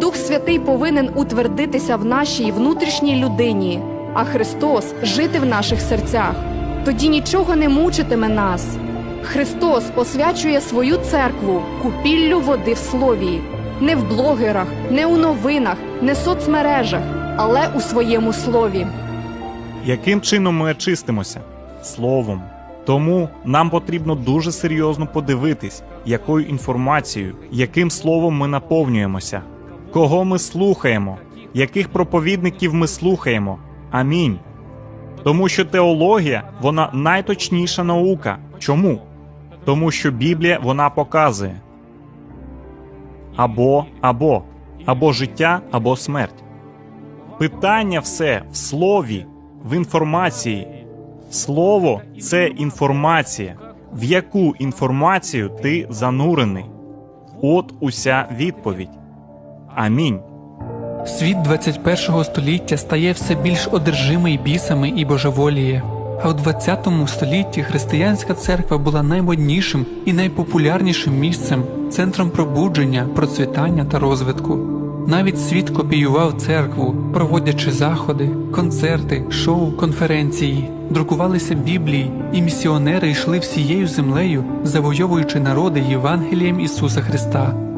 Дух Святий повинен утвердитися в нашій внутрішній людині, а Христос жити в наших серцях. Тоді нічого не мучитиме нас. Христос освячує свою церкву купіллю води в слові, не в блогерах, не у новинах, не в соцмережах, але у своєму слові. Яким чином ми очистимося? Словом. Тому нам потрібно дуже серйозно подивитись, якою інформацією, яким словом ми наповнюємося, кого ми слухаємо, яких проповідників ми слухаємо. Амінь. Тому що теологія вона найточніша наука. Чому? Тому що Біблія вона показує або або або життя, або смерть. Питання все в слові, в інформації. Слово це інформація. В яку інформацію ти занурений? От уся відповідь. Амінь. Світ 21 століття стає все більш одержимий бісами і божеволіє. А в 20 столітті християнська церква була наймоднішим і найпопулярнішим місцем, центром пробудження, процвітання та розвитку. Навіть світ копіював церкву, проводячи заходи, концерти, шоу, конференції, друкувалися біблії, і місіонери йшли всією землею, завойовуючи народи Євангелієм Ісуса Христа.